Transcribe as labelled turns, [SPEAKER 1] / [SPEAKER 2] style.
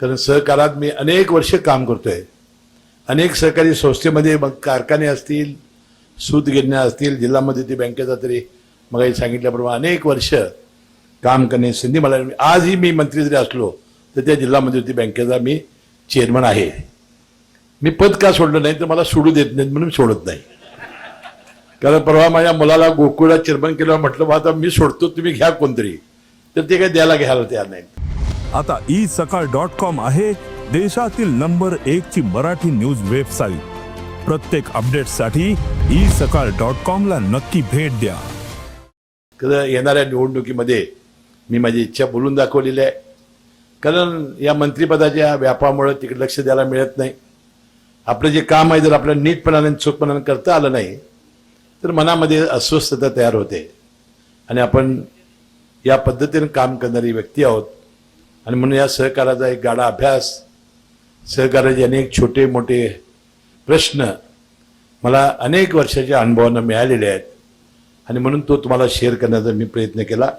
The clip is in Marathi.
[SPEAKER 1] कारण सहकारात मी अनेक वर्ष काम करतोय. अनेक सहकारी संस्थेमध्ये मग कारखाने असतील सूत गिरण्या असतील जिल्हा मध्यवर्ती बँकेचा तरी मग सांगितल्याप्रमाणे अनेक वर्ष काम करण्याची संधी मला आजही मी मंत्री जरी असलो तर त्या जिल्हा मध्यवर्ती बँकेचा मी चेअरमन आहे. मी पद का सोडलं नाही तर मला सोडू देत नाहीत म्हणून सोडत नाही. कारण परवा माझ्या मुलाला गोकुळात चेअरमन केलं म्हटलं आता मी सोडतो तुम्ही घ्या कोणतरी. तर ते काही द्यायला घ्यायला तयार नाही
[SPEAKER 2] आता ई सकाळ डॉट कॉम आहे देशातील नंबर एक ची मराठी न्यूज वेबसाईट. प्रत्येक अपडेटसाठी ई सकाळ डॉट कॉम ला नक्की भेट द्या.
[SPEAKER 1] कारण येणाऱ्या निवडणुकीमध्ये मी माझी इच्छा बोलून दाखवलेली आहे. कारण या मंत्रिपदाच्या व्यापामुळे तिकडे लक्ष द्यायला मिळत नाही. आपलं जे काम आहे जर आपल्याला नीटपणाने चूकपणाने चोखपणाने करता आलं नाही तर मनामध्ये अस्वस्थता तयार होते. आणि आपण या पद्धतीने काम करणारी व्यक्ती आहोत. आणि म्हणून या सहकाराचा एक गाडा अभ्यास सहकाराचे अनेक छोटे मोठे प्रश्न मला अनेक वर्षाच्या अनुभवानं मिळालेले आहेत. आणि म्हणून तो तुम्हाला शेअर करण्याचा मी प्रयत्न केला.